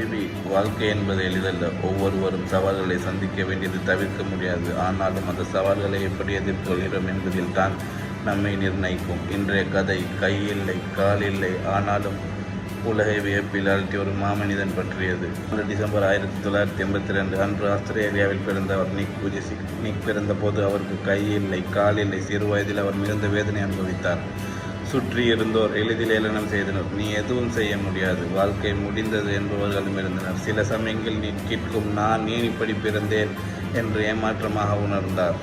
Habibi வாழ்க்கை என்பது எளிதல்ல. ஒவ்வொருவரும் சவால்களை சந்திக்க வேண்டியது தவிர்க்க முடியாது. ஆனாலும் அந்த சவால்களை எப்படி எதிர்கொள்கிறோம் என்பதில் தான் நம்மை நிர்ணயிக்கும். இன்றைய கதை கையில்லை காலில்லை. ஆனாலும் உலகை வியப்பில் அழுத்திய ஒரு மாமனிதன் பற்றியது. ஆண்டு டிசம்பர் ஆயிரத்தி தொள்ளாயிரத்தி எண்பத்தி ரெண்டு அன்று ஆஸ்திரேலியாவில் பிறந்த அவர் நிக் புஜிசிக் நிக் பிறந்தபோது அவருக்கு கையில்லை காலில்லை. இல்லை சிறு வயதில் அவர் மிகுந்த வேதனை அனுபவித்தார். சுற்றி இருந்தோர் எளிதில் ஏளனம் செய்தனர். நீ எதுவும் செய்ய முடியாது. வாழ்க்கை முடிந்தது என்பவர்களும் இருந்தனர். சில சமயங்களில் நீ கேட்கும் நான் ஏன் இப்படி பிறந்தேன்? என்று ஏமாற்றமாக உணர்ந்தார்.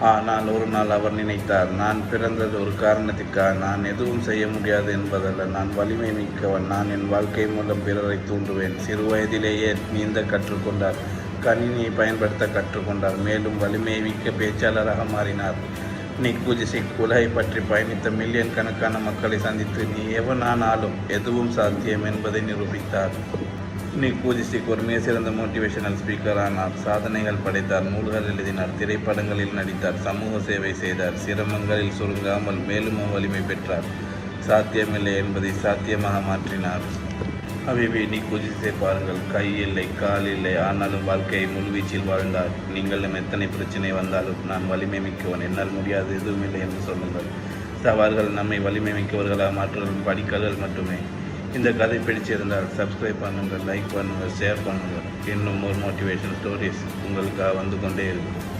ஆனால் ஒரு நாள் அவர் நினைத்தார் நான் பிறந்தது ஒரு காரணத்திற்காக நான் எதுவும் செய்ய முடியாது என்பதல்ல. நான் வலிமை மிக்கவன். நான் என் வாழ்க்கை மூலம் பிறரை தூண்டுவேன். சிறு வயதிலேயே நீந்த கற்றுக்கொண்டார் கணினியை பயன்படுத்த கற்றுக்கொண்டார் மேலும் வலிமை மிக்க பேச்சாளராக மாறினார். நிக் புஜிசிக் உலகை பற்றி பயணித்த மில்லியன் கணக்கான மக்களை சந்தித்து நீ எவனானாலும் எதுவும் சாத்தியம் என்பதை நிரூபித்தார். நிக் புஜிசிக் ஒரு மிகச்சிறந்த மோட்டிவேஷனல் ஸ்பீக்கர் ஆனார். சாதனைகள் படைத்தார். நூல்கள் எழுதினார். திரைப்படங்களில் நடித்தார். சமூக சேவை செய்தார். சிரமங்களில் சுருங்காமல் மேலும் வலிமை பெற்றார். சாத்தியமில்லை என்பதை சாத்தியமாக மாற்றினார். அவைவே நீ குதிசை பாருங்கள். கை இல்லை கால் இல்லை ஆனாலும் வாழ்க்கையை முழுவீச்சில் வாழ்ந்தார். நீங்களும் எத்தனை பிரச்சனை வந்தாலும் நான் வலிமை மிக்கவன். என்னால் முடியாது எதுவும் இல்லை என்று சொல்லுங்கள். சவால்கள் நம்மை வலிமை மிக்கவர்களாக மாற்றுவதும் படிக்கல்கள் மட்டுமே. இந்த கதை பிடிச்சிருந்தால் சப்ஸ்கிரைப் பண்ணுங்கள் லைக் பண்ணுங்கள் ஷேர் பண்ணுங்கள். இன்னும் ஒரு மோட்டிவேஷன் ஸ்டோரிஸ் உங்களுக்காக வந்து கொண்டே இருக்கும்.